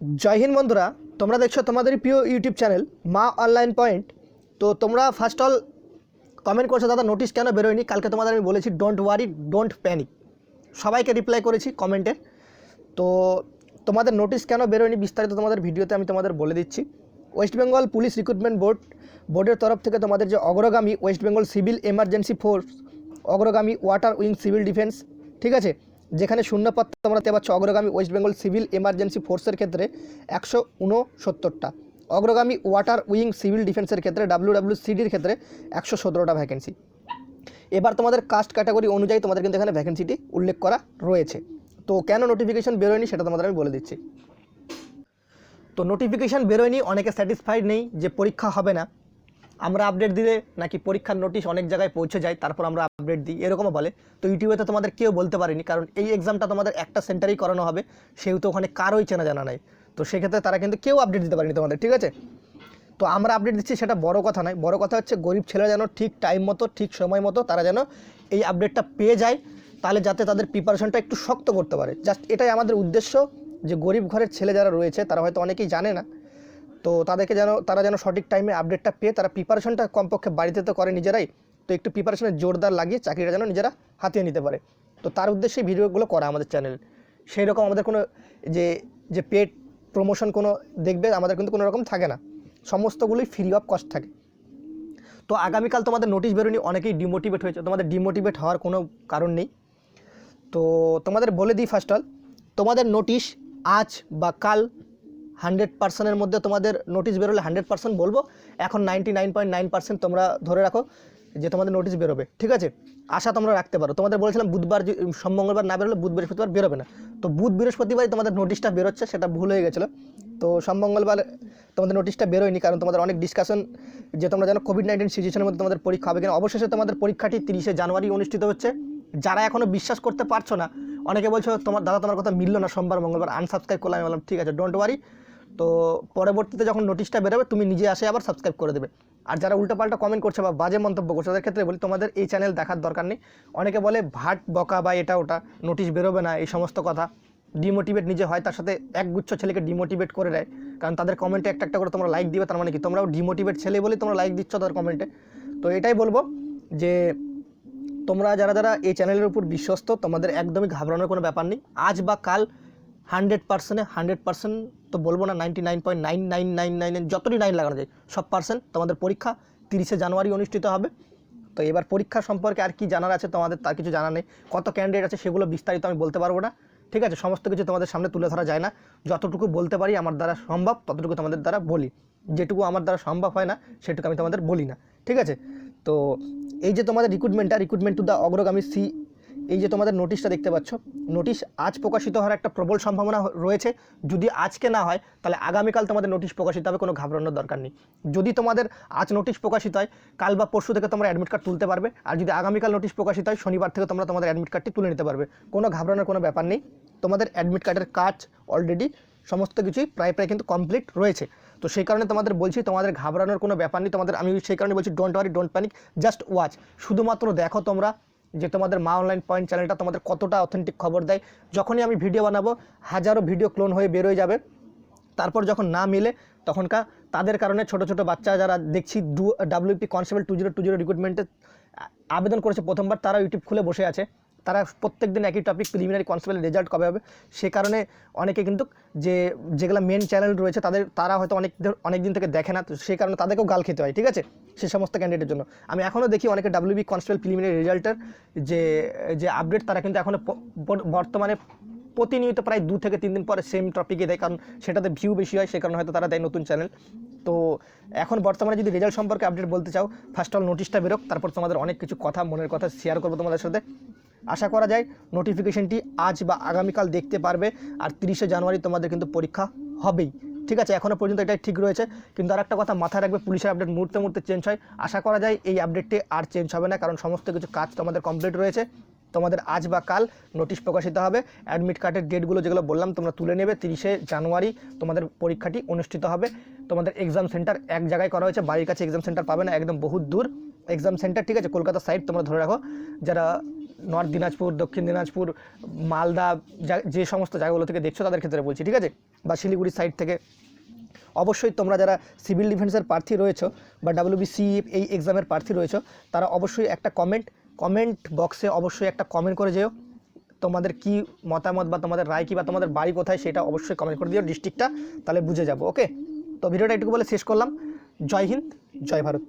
জয় হিন্দ বন্ধুরা, তোমরা দেখছ তোমাদের প্রিয় YouTube channel Maa online point. তো তোমরা ফার্স্ট অল কমেন্ট করছ, দাদা নোটিশ কেন বেরোয়নি? কালকে তোমাদের আমি বলেছি ডোন্ট ওয়ারি ডোন্ট প্যানিক সবাইকে রিপ্লাই করেছি কমেন্টে তো তোমাদের নোটিশ কেন বেরোয়নি? বিস্তারিত তোমাদের ভিডিওতে আমি তোমাদের বলে দিচ্ছি। West Bengal police recruitment board বোর্ডের তরফ থেকে তোমাদের যে Agragami West Bengal civil emergency force Agragami water wing civil defence ঠিক আছে? যেখানে শূন্যপদ তোমরা পাচ্ছ অগ্রগামী ওয়েস্ট বেঙ্গল সিভিল এমার্জেন্সি ফোর্সের ক্ষেত্রে একশো উনসত্তরটা। অগ্রগামী ওয়াটার উইং সিভিল ডিফেন্সের ক্ষেত্রে ডাব্লিউ ডাব্লিউ সিডির ক্ষেত্রে একশো সতেরোটা ভ্যাকেন্সি এবার তোমাদের কাস্ট ক্যাটাগরি অনুযায়ী তোমাদের কিন্তু এখানে ভ্যাকেন্সিটি উল্লেখ করা রয়েছে। তো কেন নোটিফিকেশন বেরোয়নি সেটা তোমাদের আমি বলে দিচ্ছি। তো নোটিফিকেশান বেরোয়নি, অনেকে স্যাটিসফাইড নেই যে পরীক্ষা হবে না। আমরা আপডেট দিলে নাকি পরীক্ষার নোটিশ অনেক জায়গায় পৌঁছে যায়, তারপর আমরা আপডেট দিই, এরকমও বলে। তো ইউটিউবে তো তোমাদের কেউ বলতে পারেনি, কারণ এই এক্সামটা তোমাদের একটা সেন্টারেই করানো হবে, সেহেতু ওখানে কারোই চেনা জানা নাই। তো সেক্ষেত্রে তারা কিন্তু কেউ আপডেট দিতে পারেনি তোমাদের, ঠিক আছে? তো আমরা আপডেট দিচ্ছি, সেটা বড় কথা নয়। বড় কথা হচ্ছে, গরিব ছেলেরা যেন ঠিক টাইম মতো, ঠিক সময় মতো তারা যেন এই আপডেটটা পেয়ে যায়, তাহলে যাতে তাদের প্রিপারেশনটা একটু শক্ত করতে পারে। জাস্ট এটাই আমাদের উদ্দেশ্য, যে গরিব ঘরের ছেলে যারা রয়েছে, তারা হয়তো অনেকেই জানে না তো তাদেরকে যেন, তারা যেন সঠিক টাইমে আপডেটটা পেয়ে তারা প্রিপারেশনটা কমপক্ষে বাড়িতে তো করে নিজেরাই। তো একটু প্রিপারেশনে জোরদার লাগিয়ে চাকরিটা যেন নিজেরা হাতিয়ে নিতে পারে। তো তার উদ্দেশ্যে ভিডিওগুলো করা আমাদের চ্যানেল সেই রকম আমাদের কোনো যে যে পেড প্রমোশন কোনো দেখবে, আমাদের কিন্তু কোনো রকম থাকে না। সমস্তগুলোই ফ্রি অফ কস্ট থাকে। তো আগামীকাল তোমাদের নোটিশ বেরোনি অনেকেই ডিমোটিভেট হয়েছে। তোমাদের ডিমোটিভেট হওয়ার কোনো কারণ নেই। তো তোমাদের বলে দিই ফার্স্ট অল তোমাদের নোটিশ আজ বা কাল হান্ড্রেড পার্সেন্টের মধ্যে তোমাদের নোটিশ বেরোলে হান্ড্রেড পার্সেন্ট বলব। এখন ninety nine point nine percent তোমরা ধরে রাখো যে তোমাদের নোটিশ বেরোবে। ঠিক আছে? আশা তোমরা রাখতে পারো। তোমাদের বলেছিলাম বুধবার মঙ্গলবার না বেরোলে বুধ বৃহস্পতিবার বেরোবে না। তো বুধ বৃহস্পতিবারই তোমাদের নোটিশটা বেরোচ্ছে, সেটা ভুল হয়ে গেছিল। তো সোম মঙ্গলবার তোমাদের নোটিশটা বেরোয়নি, কারণ তোমাদের অনেক ডিসকাশন যে তোমরা জানো কোভিড নাইন্টিন সিচুয়েশনের মধ্যে তোমাদের পরীক্ষা হবে কিনা। অবশেষে তোমাদের পরীক্ষাটি তিরিশে জানুয়ারি অনুষ্ঠিত হচ্ছে। যারা এখনও বিশ্বাস করতে পারছ না, অনেকে বলছো তোমার, দাদা তোমার কথা মিললো না, সোমবার মঙ্গলবার আনসাবস্ক্রাইব করলাম। বললাম, ঠিক আছে ডোন্ট ওয়ারি তো পরবর্তীতে যখন নোটিশটা বেরোবে, তুমি নিজে আসে আবার সাবস্ক্রাইব করে দেবে। আর যারা উল্টোপাল্টা কমেন্ট করছে বা বাজে মন্তব্য করছে, তাদের ক্ষেত্রে বলি, তোমাদের এই চ্যানেল দেখার দরকার নেই। অনেকে বলে, ভাট বকা বা এটা ওটা নোটিশ বেরোবে না, এই সমস্ত কথা। ডিমোটিভেট নিজে হয়, তার সাথে একগুচ্ছ ছেলেকে ডিমোটিভেট করে দেয়। কারণ তাদের কমেন্টে একটা একটা করে তোমরা লাইক দিবে, তার মানে কি? তোমরাও ডিমোটিভেট ছেলে বলে তোমরা লাইক দিচ্ছ তাদের কমেন্টে তো এটাই বলব যে, তোমরা যারা যারা এই চ্যানেলের উপর বিশ্বস্ত, তোমাদের একদমই ঘাবড়ানোর কোনো ব্যাপার নেই। আজ বা কাল হান্ড্রেড পার্সেন্টে, হান্ড্রেড পার্সেন্ট তো বলব না, ninety nine point nine nine nine nine, যতটি nine লাগানো যায়, সব পার্সেন্ট তোমাদের পরীক্ষা তিরিশে জানুয়ারি অনুষ্ঠিত হবে। তো এবার পরীক্ষা সম্পর্কে আর কি জানার আছে তোমাদের, তার কিছু জানা নেই। কত ক্যান্ডিডেট আছে সেগুলো বিস্তারিত আমি বলতে পারব না, ঠিক আছে? সমস্ত কিছু তোমাদের সামনে তুলে ধরা যায় না। যতটুকু বলতে পারি আমার দ্বারা সম্ভব, ততটুকু তোমাদের দ্বারা বলি। যেটুকু আমার দ্বারা সম্ভব হয় না, সেটুকু আমি তোমাদের বলি না, ঠিক আছে? তো এই যে তোমাদের রিক্রুটমেন্টটা রিক্রুটমেন্ট টু দ্য অগ্রগামী সি এই যে তোমাদের নোটিশটা দেখতে পাচ্ছ নোটিশ আজ প্রকাশিত হওয়ার একটা প্রবল সম্ভাবনা রয়েছে। যদি আজকে না হয়, তাহলে আগামীকাল তোমাদের নোটিশ প্রকাশিত হবে, কোনো ঘাবড়ানোর দরকার নেই। যদি তোমাদের আজ নোটিশ প্রকাশিত হয়, কাল বা পরশু থেকে তোমরা অ্যাডমিট কার্ড তুলতে পারবে। আর যদি আগামীকাল নোটিশ প্রকাশিত হয়, শনিবার থেকে তোমরা তোমাদের অ্যাডমিট কার্ডটি তুলে নিতে পারবে। কোনো ঘাবড়ানোর কোনো ব্যাপার নেই। তোমাদের অ্যাডমিট কার্ডের কাজ অলরেডি সমস্ত কিছুই প্রায় প্রায় কিন্তু কমপ্লিট রয়েছে। তো সেই কারণে তোমাদের বলছি, তোমাদের ঘাবড়ানোর কোনো ব্যাপার নেই। তোমাদের, আমি সেই কারণে বলছি don't worry don't panic just watch শুধুমাত্র দেখো তোমরা যে তোমাদের মা অনলাইন পয়েন্ট চ্যানেলটা তোমাদের কতটা অথেন্টিক খবর দেয়, যখনই আমি ভিডিও বানাবো, হাজারো ভিডিও ক্লোন হয়ে বেরোয় যাবে। তারপর যখন না মিলে, তখনকার তাদের কারণে ছোট ছোট বাচ্চা যারা দেখছি do WP constable two zero two zero রিক্রুটমেন্টে আবেদন করেছে প্রথমবার, তারা ইউটিউব খুলে বসে আছে। তারা প্রত্যেক দিন একই টপিক প্রিলিমিনারি কনস্টেবল রেজাল্ট কবে হবে? সে কারণে অনেকে কিন্তু যে, যেগুলো মেন চ্যানেল রয়েছে তাদের, তারা হয়তো অনেক অনেক দিন থেকে দেখে না, তো সেই কারণে তাদেরকেও গাল খেতে হয়, ঠিক আছে? সে সমস্ত ক্যান্ডিডেটের জন্য। আমি এখনও দেখি অনেকে ডাব্লিউবি কনস্টেবল প্রিলিমিনারি রেজাল্টের যে যে আপডেট তারা কিন্তু এখনও বর্তমানে প্রতিনিয়ত প্রায় দু থেকে তিন দিন পরে সেম টপিকে দেয়, কারণ সেটাতে ভিউ বেশি হয়, সে কারণে হয়তো তারা দেয় নতুন চ্যানেল তো এখন বর্তমানে যদি রেজাল্ট সম্পর্কে আপডেট বলতে চাও ফার্স্ট অল নোটিশটা বেরোক, তারপর তোমাদের অনেক কিছু কথা, মনের কথা শেয়ার করব তোমাদের সাথে। আশা করা যায় নোটিফিকেশনটি আজ বা আগামীকাল দেখতে পারবে। আর তিরিশে জানুয়ারি তোমাদের কিন্তু পরীক্ষা হবেই। ঠিক আছে এখনও পর্যন্ত এটাই ঠিক রয়েছে। কিন্তু আর একটা কথা মাথায় রাখবে, পুলিশের আপডেট মুহূর্তে মুহূর্তে চেঞ্জ হয়। আশা করা যায় এই আপডেটটি আর চেঞ্জ হবে না, কারণ সমস্ত কিছু কাজ তোমাদের কমপ্লিট রয়েছে। তোমাদের আজ বা কাল নোটিশ প্রকাশিত হবে। অ্যাডমিট কার্ডের ডেটগুলো যেগুলো বললাম, তোমরা তুলে নেবে। তিরিশে জানুয়ারি তোমাদের পরীক্ষাটি অনুষ্ঠিত হবে। তোমাদের এক্সাম সেন্টার এক জায়গায় করা হয়েছে। বাড়ির কাছে এক্সাম সেন্টার পাবে না, একদম বহুত দূর। এক্সাম সেন্টার ঠিক আছে, কলকাতা সাইড তোমরা ধরে রাখো। যারা নর্থ দিনাজপুর, দক্ষিণ দিনাজপুর, মালদা, যা- সমস্ত জায়গাগুলো থেকে দেখছ তাদের ক্ষেত্রে বলছি, ঠিক আছে? বা শিলিগুড়ি সাইড থেকে। অবশ্যই তোমরা যারা সিভিল ডিফেন্সের প্রার্থী রয়েছো বা ডাব্লিউবিসি এই এক্সামের প্রার্থী রয়েছো, তারা অবশ্যই একটা কমেন্ট কমেন্ট বক্সে অবশ্যই একটা কমেন্ট করে যেও। তোমাদের কি মতামত বা তোমাদের রায় কি বা তোমাদের বাড়ি কোথায় সেটা অবশ্যই কমেন্ট করে দিও ডিস্ট্রিক্টটা তাহলে বুঝে যাব ওকে তো ভিডিওটা একটু বলে শেষ করলাম। জয় হিন্দ, জয় ভারত।